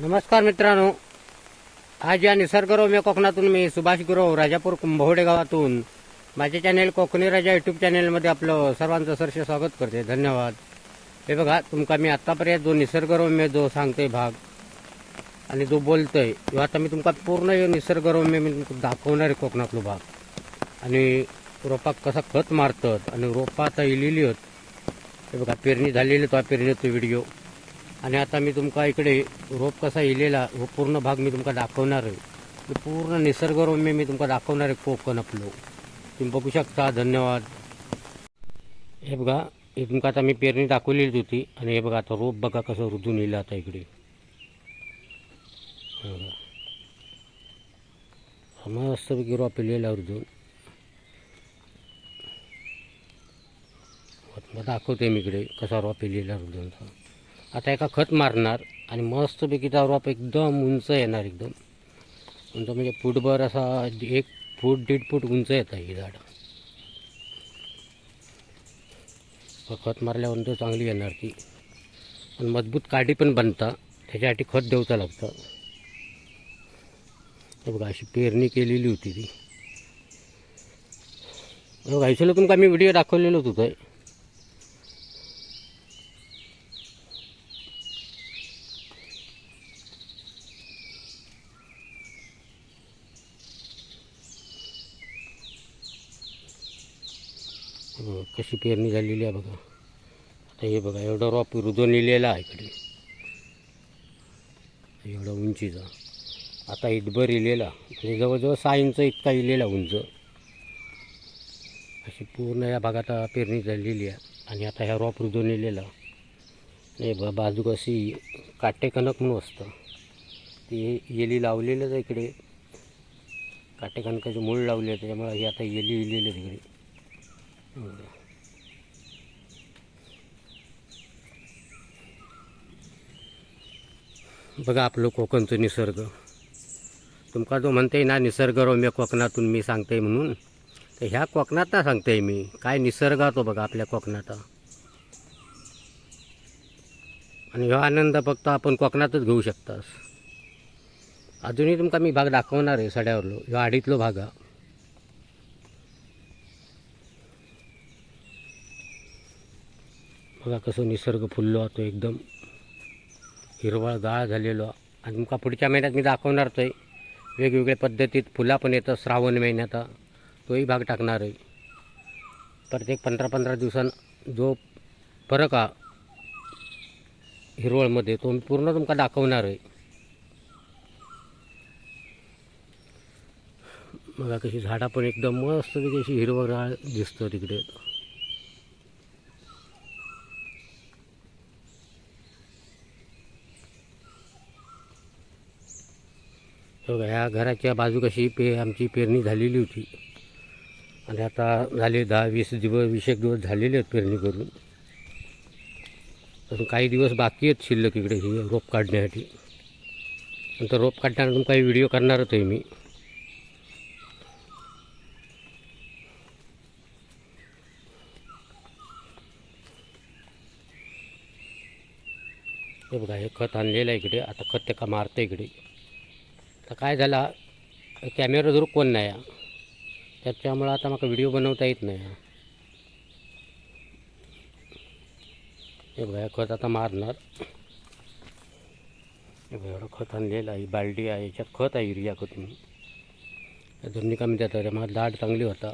नमस्कार मित्रांनो. आज या निसर्गरम्य कोकणातून मी सुभाष गुरव राजापूर कुंभवडे गावातून माझे चॅनेल कोकणी राजा युट्यूब चॅनेलमध्ये आपलं सर्वांचं सरसे स्वागत करते. धन्यवाद. हे बघा तुमका मी आत्तापर्यंत जो निसर्गरम्य जो सांगतोय भाग आणि जो बोलतोय तो आता मी तुमका पूर्ण ह्यो निसर्गरम्य मी दाखवणार आहे कोकणातलो भाग. आणि रोपाक कसा खत मारतात आणि रोपा आता इलेली आहेत हे बघा पेरणी झालेली तो पेरणीचा व्हिडिओ आणि आता मी तुमका इकडे रोप कसा इलेला हो पूर्ण भाग मी तुमका दाखवणार आहे. पूर्ण निसर्गरम्य मी तुमका दाखवणार आहे कोकण आपलो तुम्ही बघू शकता धन्यवाद. हे बघा हे तुमका आता मी पेरणी दाखवलेली होती आणि हे बघा आता रोप बघा कसं रुजून येईल आता इकडे. मस्तपैकी रोप इलेला रुजून. मग दाखवते मी इकडे कसा रोप इलेला रुजूनचा आता एका खत मारणार आणि मस्तपैकी त्या रोप एकदम उंच येणार एकदम. उंच म्हणजे फूटभर असा एक फूट दीड फूट उंच येत आहे ही झाड. खत मारल्यानंतर चांगली येणार ती. आणि मजबूत काडी पण बनता त्याच्यासाठी खत देऊचं लागतं. तर बघा अशी पेरणी केलेली होती ती. हे बघा ह्याच्याला तुमका मी व्हिडिओ दाखवलेलोच होतं कशी पेरणी झालेली आहे बघा. आता हे बघा एवढं रॉप रुजवलेला आहे इकडे. एवढा उंचीचा. आता इथभर इलेला म्हणजे जवळजवळ सहा इंच इतका इलेला उंच. अशी पूर्ण या भागात पेरणी झालेली आहे. आणि आता ह्या रॉप रुजून इलेला हे बा बाजू कशी काटेकणक म्हणून असतं. ते येली लावलेलंच आहे इकडे. काटेकणकाचे मूळ लावले त्याच्यामुळे हे आता येली इलेलं तिकडे बघा आपलं कोकणचं निसर्ग. तुमका जो म्हणते ना निसर्गरम्य कोकणातून मी सांगते म्हणून तर ह्या कोकणात सांगते मी. काय निसर्ग तो बघा आपल्या कोकणात आणि ह्यो आनंद फक्त आपण कोकणातच घेऊ शकतास. अजूनही तुमका मी भाग दाखवणार आहे सड्यावरलो. ह्यो आडीतलो भाग हा बघा कसं निसर्ग फुललो तो एकदम. हिरवळ गाळ झालेलो. आणि तुमका पुढच्या महिन्यात मी दाखवणार तो वेगवेगळ्या पद्धतीत फुला पण येतं श्रावण महिन्यात. तोही भाग टाकणार आहे. प्रत्येक पंधरा पंधरा दिवसां जो फरक हा हिरवळमध्ये तो मी पूर्ण तुमका दाखवणार आहे. बघा कशी झाडा पण एकदम मस्त अशी हिरवगाळ दिसतं तिकडे. ह्या घराच्या बाजू कशी पे आमची पेरणी झालेली होती. आणि आता झाले दहा वीस दिवस वीस एक दिवस झालेले आहेत पेरणी करून. अजून काही दिवस बाकी आहेत शिल्लक इकडे ही रोप काढण्यासाठी. नंतर रोप काढताना काही व्हिडिओ करणारच आहे मी. हे बघा हे खत आणलेलं आहे इकडे. आता खत त्या मारतं इकडे. तर काय झाला कॅमेरा जरूर कोण नाही हा. त्याच्यामुळं आता मला व्हिडिओ बनवता येत नाही हा. हे बघा खत आता मारणार. हे बघा एवढं खत आणलेलं आहे ही बालडी आहे याच्यात खत आहे युरिया खत म्हणून दोन्ही कमी देतात मला दाढ चांगली होता.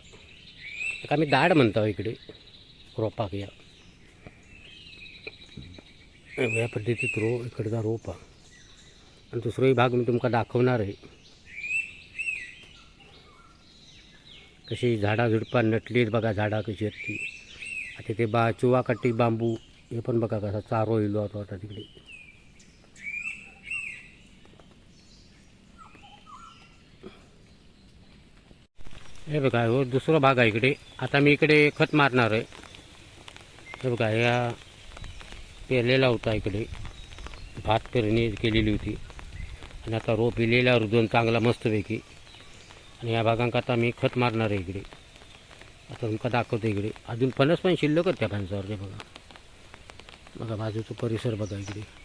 का आम्ही दाढ म्हणतो हो इकडे रोपाक या. वेगळ्या पद्धतीत रो इकडचा रोप हा आणि दुसरोही भाग मी तुमका दाखवणार आहे. कशी झाडा झुडपा नटलीत बघा झाडा कशी आहेत ती. आता ते बा चुवाकाठी बांबू हे पण बघा कसा चारो येलो होतो आता तिकडे. हे बघा हो दुसरा भाग आहे इकडे. आता मी इकडे खत मारणार आहे. हे बघा ह्या पेरलेला होता इकडे. भात पेरणी केलेली होती. आणि आता रोप इलेला रुदून चांगला मस्तपैकी. आणि या भागांक आता मी खत मारणार आहे इकडे. आता तुमका दाखवतो इकडे. अजून फणस पण शिल्लक त्या फणसावरचे बघा. बघा बाजूचा परिसर बघा इकडे.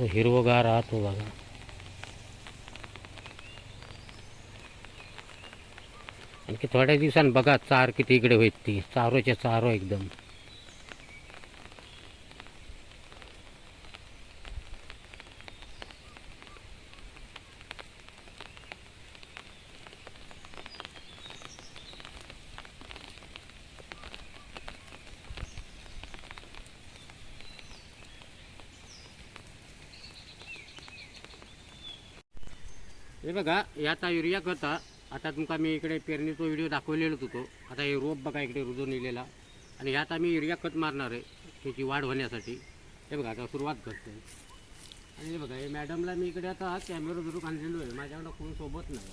हिरवगार राहतो बघा. आणखी थोड्या दिवसांनी बघा चार किती इकडे होईल ती. चारोच्या चारो एकदम. हे बघा याचा युरिया खत आता तुमका मी इकडे पेरणीचा व्हिडिओ दाखवलेलोच होतो. आता हे रोप बघा इकडे रुजून नेलेला आणि ह्यात आम्ही युरिया खत मारणार आहे त्याची वाढ होण्यासाठी. हे बघा आता सुरुवात करते आणि हे बघा हे मॅडमला मी इकडे आता कॅमेरा धरून आणलेलो आहे. माझ्याकडं कोण सोबत नाही.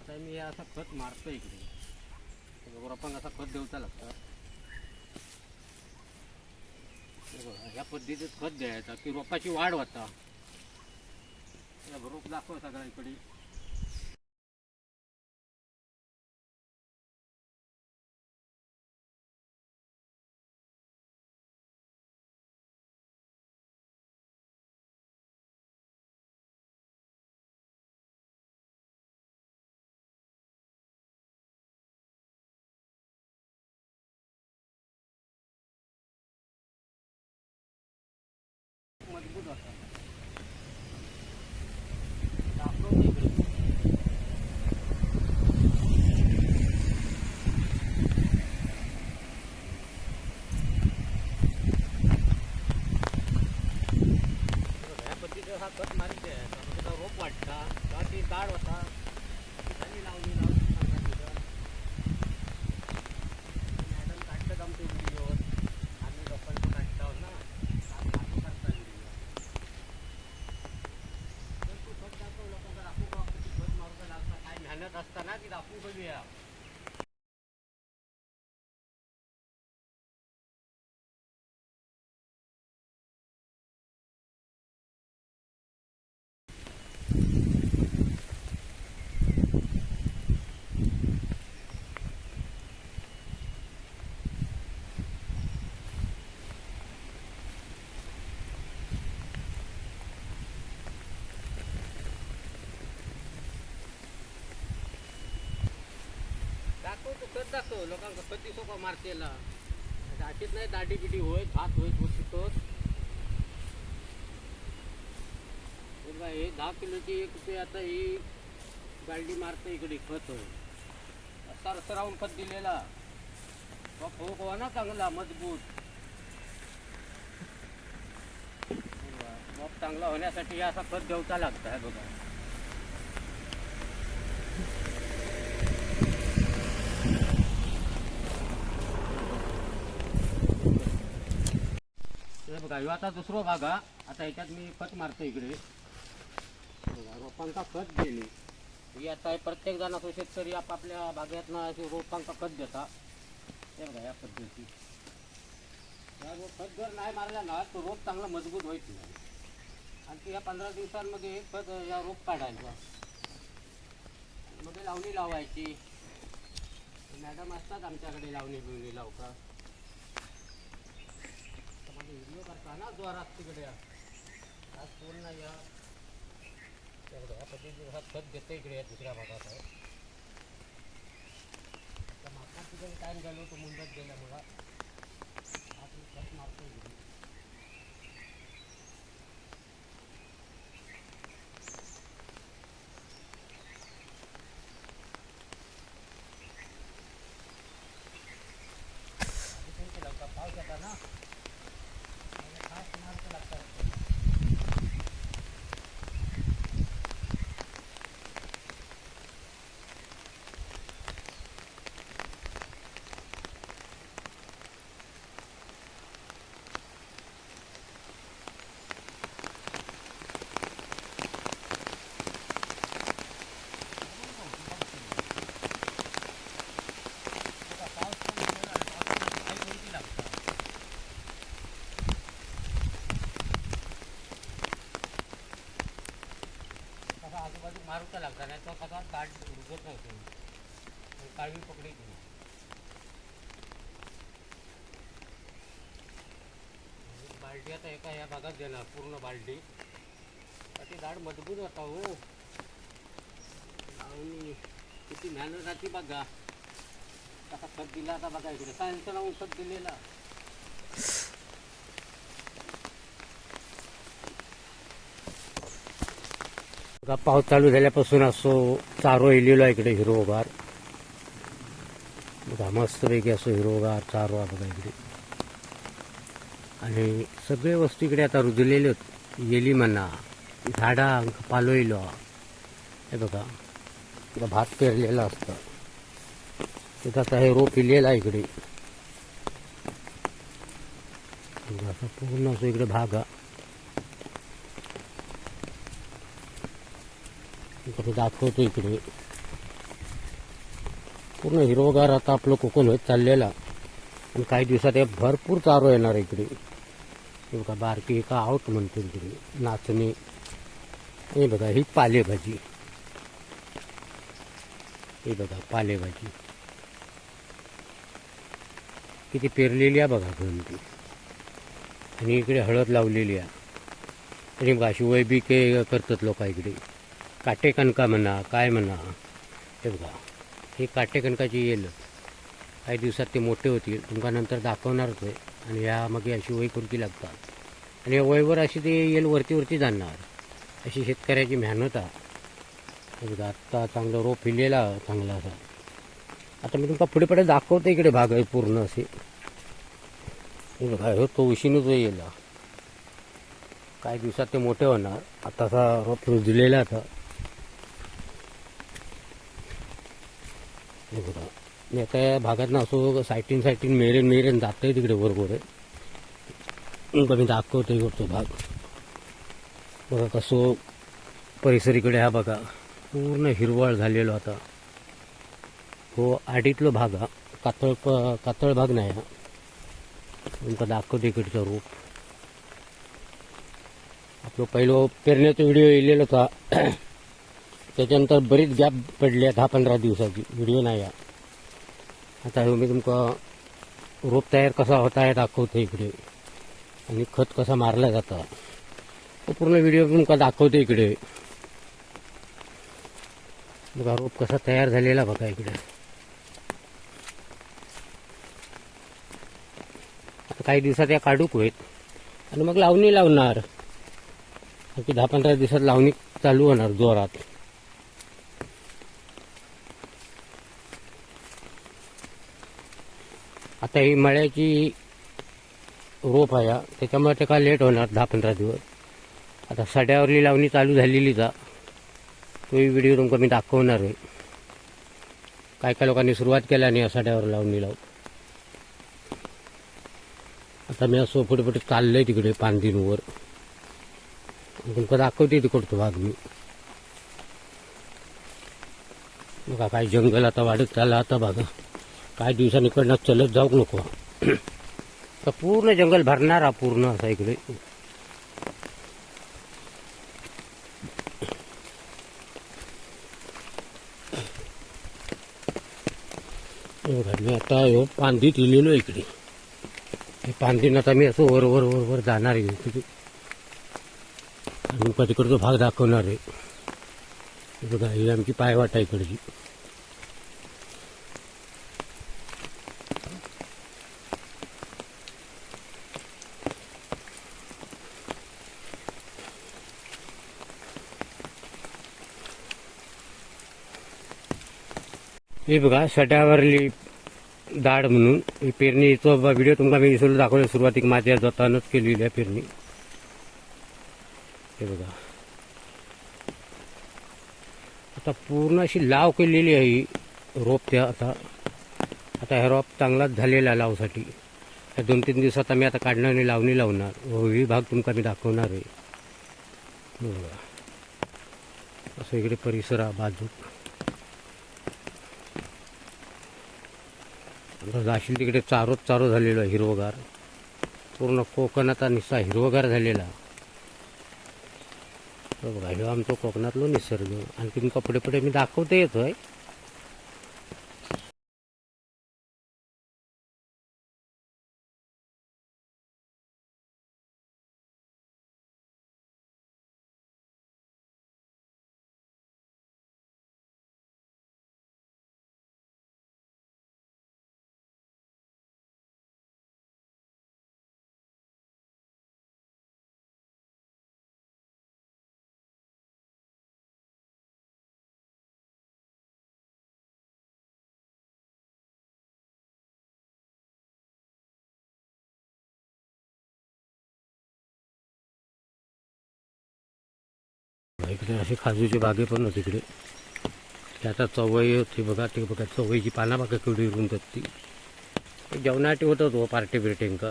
आता मी हे असं खत मारतो इकडे. बघा, रोपांना असा खत देऊचा लागतं. ह्या पद्धतीत खत द्यायचा की रोपाची वाढ होता. रोप दाखव सगळ्या इकडे मजबूत होता दाखव इकडे ह्या पद्धतीचा हा कट मारित आहे त्यामुळे त्याचा रोप वाटता का ती दाढ होता खाली लावली लावली सांगा तिथं मॅडम काढतं आमचे व्हिडिओ आम्ही लोकांचं काढतो ना आम्ही दाखवू करता व्हिडिओ पण तू खत दाखव लोकांना दाखवू का किती खत मारून लागता काय असताना ती दाखवू बघूया. दाखव तू खत दाखव लोकांना खत मारतेला अशीच नाही दाढी बिडी होय भात होय गोष्टीतोच हे दहा किलोची एक रुपये आता ही गाडी मारतं इकडे खत. होय असा रसरावून खत दिलेला. तो हो ना चांगला मजबूत. मग चांगला होण्यासाठी असा खत देवचा लागतं आहे बघा. बघा ह्यो आता दुसरा भाग हा. आता ह्याच्यात मी खत मारतो इकडे. बघा, रोपांचा खत गेली ही आता प्रत्येक जण असो शेतकरी आपापल्या बागेतनं अशी रोपांचा खत देता ते बघा या पद्धती. खत जर नाही मारला ना तो रोप चांगला मजबूत होईल नाही. आणखी या पंधरा दिवसांमध्ये खत या रोप काढायचा. मध्ये लावणी लावायची. मॅडम असतात आमच्याकडे लावणी बिवणी लावतात. व्हिडिओ करता ना जोरात तिकडे आज कोण नाही या तेवढं या हा खत देतो इकडे या दुसऱ्या भागात आहे तर मागचा तिकडे टाईम गेलो तो मुंबईत गेल्यामुळं. आज मी खत मारतो इकडे आधी कोणते लावतात? पाऊस येता ना त्यामुळे खास मार्क लागतात आता पाऊस पण गेला आणि पावसामध्ये काही गोष्टी लागतात कसा मस्त मारूचा लागता नाही तो कसा काट रुजत नव्हतो. काळवी पकडी नाही बाल्टी आता एका या भागात देणार पूर्ण बाल्टी. ती झाड मजबूत होता हो. लावणी किती मेहनत राहते बघा. आता खत दिला आता बघा इकडे. सायन्सचं नाव खत दिलेला. बघा पाऊस चालू झाल्यापासून असो चारो इलेलो आहे इकडे हिरोगार बघा मस्तपैकी असो हिरोगार चारो आहे बघा इकडे. आणि सगळे वस्तू इकडे आता रुजलेले आहेत. येली म्हणा झाडांक पालोयलो. हे बघा भात पेरलेला असतं. तिथं आता हे रोप इलेलं आहे इकडे. पूर्ण असो इकडे भाग हा इकडे दाखवतो इकडे. पूर्ण हिरवगार आता आपलं कोकण होत चाललेला. आणि काही दिवसात हे भरपूर चारो येणार आहे इकडे. हे बघा बारकी का आऊट म्हणते इकडे. नाचणी. हे बघा ही पालेभाजी. हे बघा पालेभाजी. किती पेरलेली आहे बघा घेऊन ती आणि इकडे हळद लावलेली आहे. आणि बघा अशी वैबिके करतात लोक इकडे. काटे कणका म्हणा काय म्हणा. हे बघा हे काटे कणकाची येल. काही दिवसात ते मोठे होतील. तुमका नंतर दाखवणारच आहे आणि ह्या मग अशी वय लागतात. आणि या वयवर अशी ते येल वरती वरती जाणार. अशी शेतकऱ्याची मेहनत आहे. बघा आत्ता चांगलं रोप फिरलेला चांगला असा. आता मी तुमका पुढे पुढे दाखवतो इकडे भाग आहे पूर्ण असे. हे बघा हो तो उशीनच येईल काही दिवसात ते मोठे होणार. आता असा रोप दिलेला आता हे बघा आता भागात ना असं सायटीन सायटीन मेरेन मेरेन जातंय तिकडे बरोबर आहे मी दाखवतो इकडतो भाग. बघा कसं परिसर इकडे हा बघा. पूर्ण हिरवळ झालेलो आता. हो आडीतलो भाग हा. कातळ प कातळ भाग नाही हा. तुमका दाखवतो इकडचं रूप. आपलं पहिलं पेरण्याचा व्हिडिओ येलेला होता त्याच्यानंतर बरीच गॅप पडली आहे दहा पंधरा दिवसाची. व्हिडिओ नाही आहे. आता हे मी तुमका रोप तयार कसा होता आहे दाखवतो इकडे. आणि खत कसा मारला जाता. तो पूर्ण व्हिडिओ तुमका दाखवतो इकडे. बघा रोप कसा तयार झालेला बघा इकडे. आता काही दिवसात या काढूक होईल आणि मग लावणी लावणार. की दहा पंधरा दिवसात लावणी चालू होणार जोरात. आता ही मळ्याची रोप आहे त्याच्यामुळे ते का लेट होणार दहा पंधरा दिवस. आता सड्यावरली लावणी चालू झालेलीच हा तोही व्हिडिओ तुमका मी दाखवणार आहे. काय काय लोकांनी सुरुवात केल्या नाही या सड्यावर लावणी लावून आता मी असं पुढे पुढे चाललंय तिकडे पानदिनवर. तुमका दाखवते तिकडतो भाग मी. बघा काय जंगल आता वाढत चाललं आता बघा. काय दिवसांनी इकडनं चलत जाऊक नको. तर पूर्ण जंगल भरणार हा पूर्ण असा इकडे. मी आता हो पांदीत इलेलो इकडे. हे पांदीन आता मी असं वर वर वर वर जाणार आहे तिथे आणि मग तिकडचा भाग दाखवणार आहे. हे बघा ही आमची पायवाट आहे इकडची. हे बघा सड्यावरली दाड म्हणून ही पेरणीचा व्हिडिओ तुमका मी विसरून दाखवलं सुरुवातीक माझ्या जतानच केलेली आहे पेरणी. हे बघा. आता पूर्ण अशी लाव केलेली आहे ही रोप त्या आता. आता हे रोप चांगलाच झालेला आहे लावसाठी. या दोन तीन दिवसात आम्ही आता काढणार आणि लावणी लावणार. व ही भाग तुमका मी दाखवणार आहे. बघा. असं इकडे परिसर बाजूक. जाशील तिकडे चारोच चारो झालेलो आहे हिरवगार. पूर्ण कोकणाचा निस्सा हिरवगार झालेला. बघा ह्यो आमचं कोकणातलो निसर्ग. आणखी कपडे पडे पुढे मी दाखवते आहे इकडे असे काजूचे बागे पण होते तिकडे ते आता चवई होती बघा ते बघा चवईची पाना बघा केवढी रुंदत ती जेवणाटी जेवणासाठी होतं तो पार्टी बिर्टींका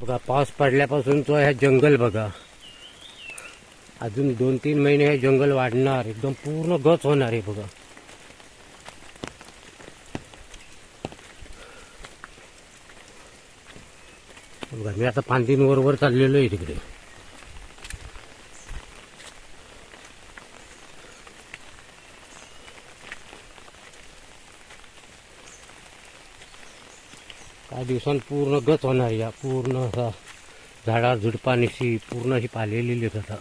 बघा पाऊस पडल्यापासूनचं ह्या जंगल बघा. अजून दोन तीन महिने हे जंगल वाढणार एकदम पूर्ण गच होणार आहे बघा. बघा मी आता पांदींवर वर चाललेलो आहे तिकडे. काही दिवसांत पूर्ण गच होणार या पूर्ण असा झाडा झुडपानिशी पूर्ण अशी पालेलेली आहेत आता.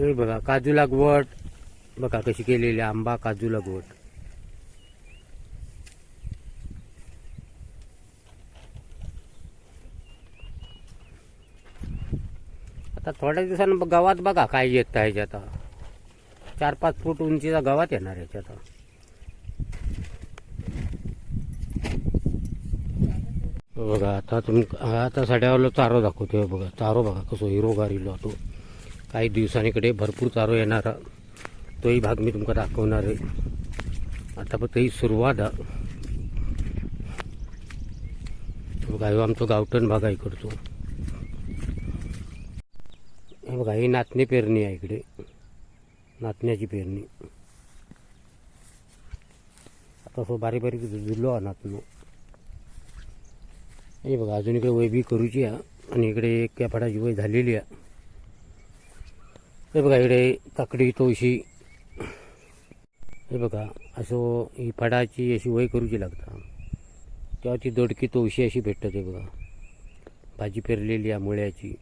हे बघा काजू लागवड. बघा कशी केलेली आंबा काजू लागवड. आता थोड्या दिवसानं ब- गावात बघा काय येत आहे ह्याच्यात. आता चार पाच फूट उंचीचा गावात येणार याच्यात बघा आता तुम आता साड्यावाला चारो दाखवतोय बघा. चारो बघा कसं हिरोगार इलो तो. काही दिवसांकडे भरपूर चारो येणार तोही भाग मी तुमका दाखवणार आहे. आता फक्त ही सुरुवात आहे. आमचं गावठण भाग आहे इकडचो. हे बघा ही नाचणी पेरणी आहे इकडे. नाचण्याची पेरणी. आता असं बारीक बारीक झुललो आहे नाचणं. हे बघा अजून इकडे वय बी करूची आहे आणि इकडे एक कॅफाडाची वय झालेली आहे हे बघा इकडे काकडी तोशी हे बघा असो ही फडाची अशी वय करूची लागता. तेव्हा ती दोडकी तोशी अशी भेटत हे बघा. भाजी पेरलेली आहे मुळ्याची.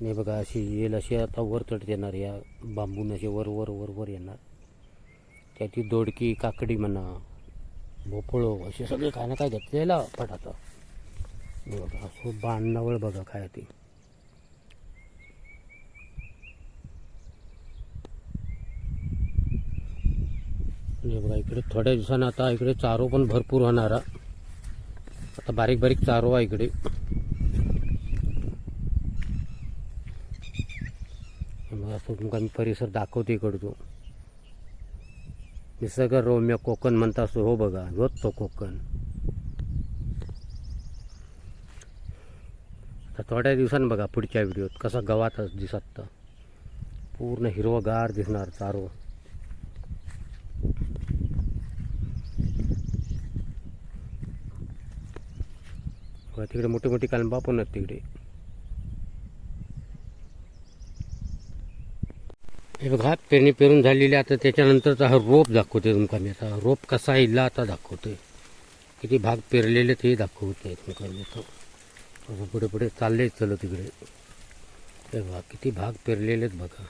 आणि हे बघा अशी येईल अशी आता वर चढत येणार या बांबून असे वर वर वर वर येणार. त्याची दोडकी काकडी म्हणा भोपळो असे सगळे काय ना काय घेतलेला फटाचा बघा असं बांधणावळ बघा काय ते. हे बघा इकडे थोड्या दिवसानं आता इकडे चारो पण भरपूर होणार आता बारीक बारीक चारो आहे इकडे. मग असं तुमका मी परिसर दाखवते इकडचो निसर्गरम्य कोकण म्हणता असतो हो बघा होत तो कोकण. आता थोड्या दिवसांनी बघा पुढच्या व्हिडिओत कसा गवातच दिसत. पूर्ण हिरवगार दिसणार चारो. बघा तिकडे मोठी मोठी कालंबा पण आहेत तिकडे. हे बघा पेरणी पेरून झालेली आता त्याच्यानंतरचा हा रोप दाखवते तुमका मी आता. रोप कसा इल्ला आता दाखवतोय. किती भाग पेरलेले ते दाखवतोय तुमका मी आता असं पुढे पुढे चाललेच चलो तिकडे हे बघा किती भाग पेरलेलेत बघा.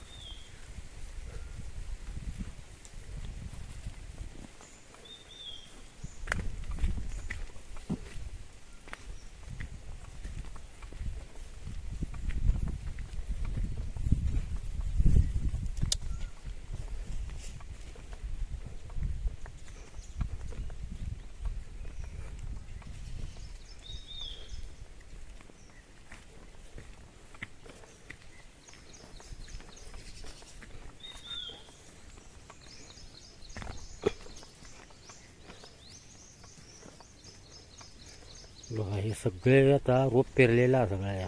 बघा हे सगळे आता रोप पेरलेला सगळा या.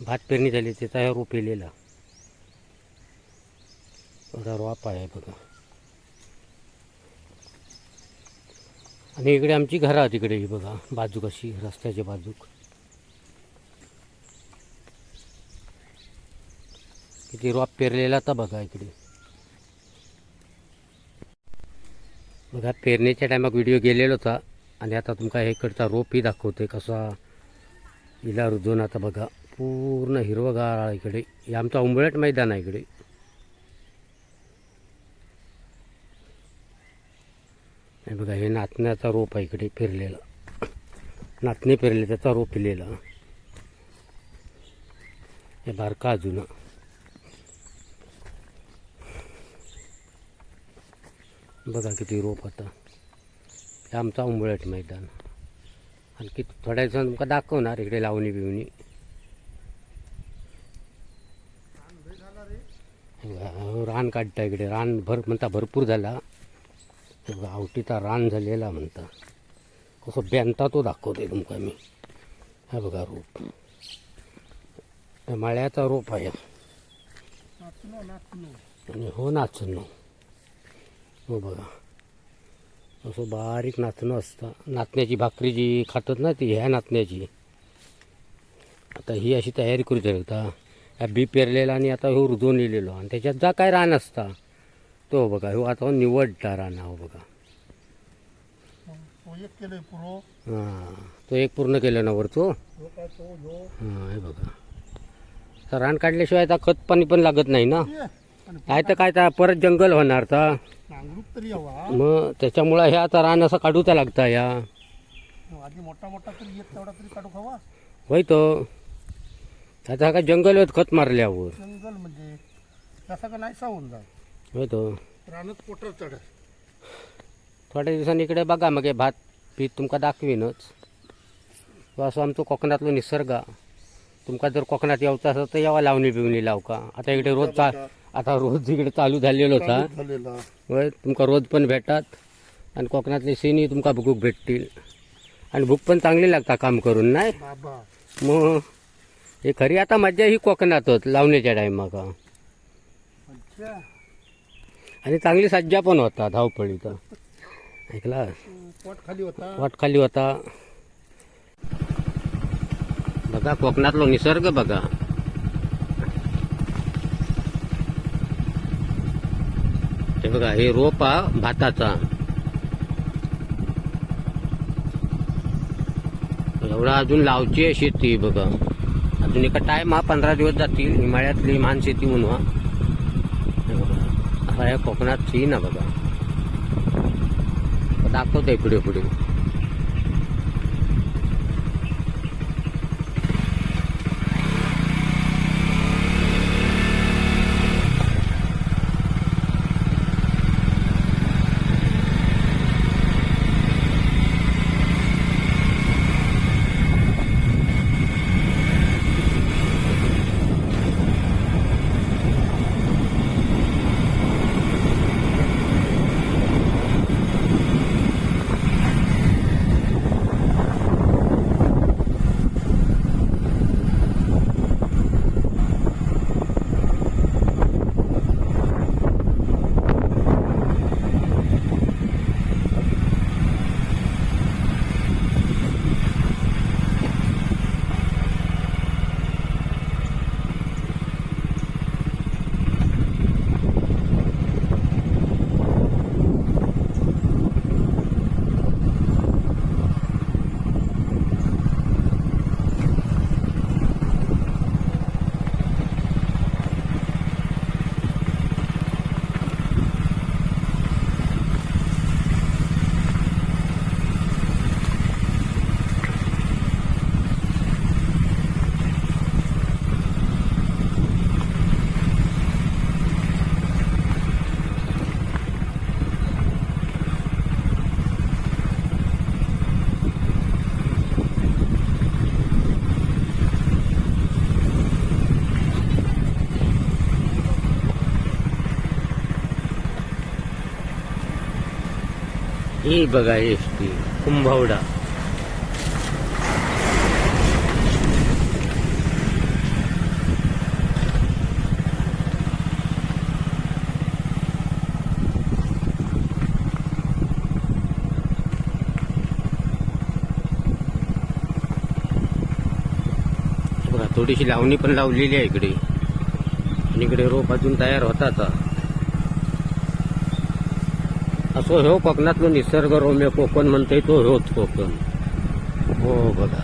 भात पेरणी झाली त्याचा ह्या रोप पेरलेला. एवढा रोप आहे बघा. आणि इकडे आमची घरं आहे तिकडे ही बघा बाजूक अशी रस्त्याच्या बाजूक. किती रोप पेरलेला आता बघा इकडे. बघा पेरणीच्या टायमाक व्हिडिओ गेलेला होता. आणि आता तुमका हे रोपही दाखवते कसा. इला रुजून आता बघा पूर्ण हिरवगार इकडे. हे आमचा उंबळट मैदान आहे इकडे. बघा हे नाचण्याचा रोप आहे इकडे फिरलेला. नाचणी फिरले त्याचा रोप फिरलेला. हे बारका अजून. बघा किती रोप आता. हे आमचा उंबळट मैदान. आणखी थोड्या दिवसांनी तुमका दाखवणार इकडे लावणी बिवणी. बघा, रान काढता इकडे. रान भर म्हणता भरपूर झाला. गावटीचा बघा, रान झालेला म्हणता. कसं बेंता तो दाखवते तुमका मी. हा बघा रोप. त्या माळ्याचा रोप आहे. आणि हो नाचणं. हो बघा. असं बारीक नाचणं असतं. नाचण्याची भाकरी जी खातात ना ती ह्या नाचण्याची. आता ही अशी तयारी करू शकता ह्या बी पेरलेला आणि आता ह्यो रुजवून लिहिलेलो आणि त्याच्यात जा काय रान असता. तो बघा ह्यो आता निवडता रान हो बघा. तो एक केलंय पुरो हां तो एक पूर्ण केलं ना वरचो? ह्यो काय तो ह्यो? हां हे बघा. तर रान काढल्याशिवाय आता खत पाणी पण लागत नाही ना? काय तर काय तर परत जंगल होणार तर मग त्याच्यामुळं हे आता रान असं काढूचा लागता या. आधी मोठा मोठा तरी एक तेवढा तरी काढू खावा होय तो. आता काय जंगल होत खत मारल्यावर. जंगल म्हणजे तसा का नाही सावून होय तो. रानात पोटर चढ थोड्या दिवसांनी इकडे बघा मग हे भात पीक तुमका दाखवीनच. तो असं आमचं कोकणातलो निसर्ग. तुमका जर कोकणात यावचं असं तर यावा लावणी बिवणी लाव का? आता इकडे रोज चा आता रोज इकडे चालू झालेलो. होता होय तुमका रोज पण भेटात आणि कोकणातले सीनी तुमका भूक भेटतील. आणि भूक पण चांगली लागता काम करून नाही? बाबा. मग हे खरी आता मज्जा ही कोकणातच लावण्याच्या टायमाका आणि चांगली सज्जा पण होता धावपळीचा ऐकला? पोट खाली होता. वाट खाली होता. बघा कोकणातलो निसर्ग बघा. ते बघा हे रोप हा भाताचा. एवढा अजून लावची आहे शेती बघा. अजून एका टाइम हा पंधरा दिवस जातील हिमाळ्यातली मान शेती म्हणून हा. बघा आता या कोकणात सीन ना बघा. दाखवतोय पुढे पुढे. ही बघा एस टी कुंभवडा. बघा थोडीशी लावणी पण लावलेली आहे इकडे. आणि इकडे रोप अजून तयार होतात. असो ह्यो कोकणातलो निसर्गरम्य कोकण म्हणतोय तो ह्योच कोकण. हो बघा.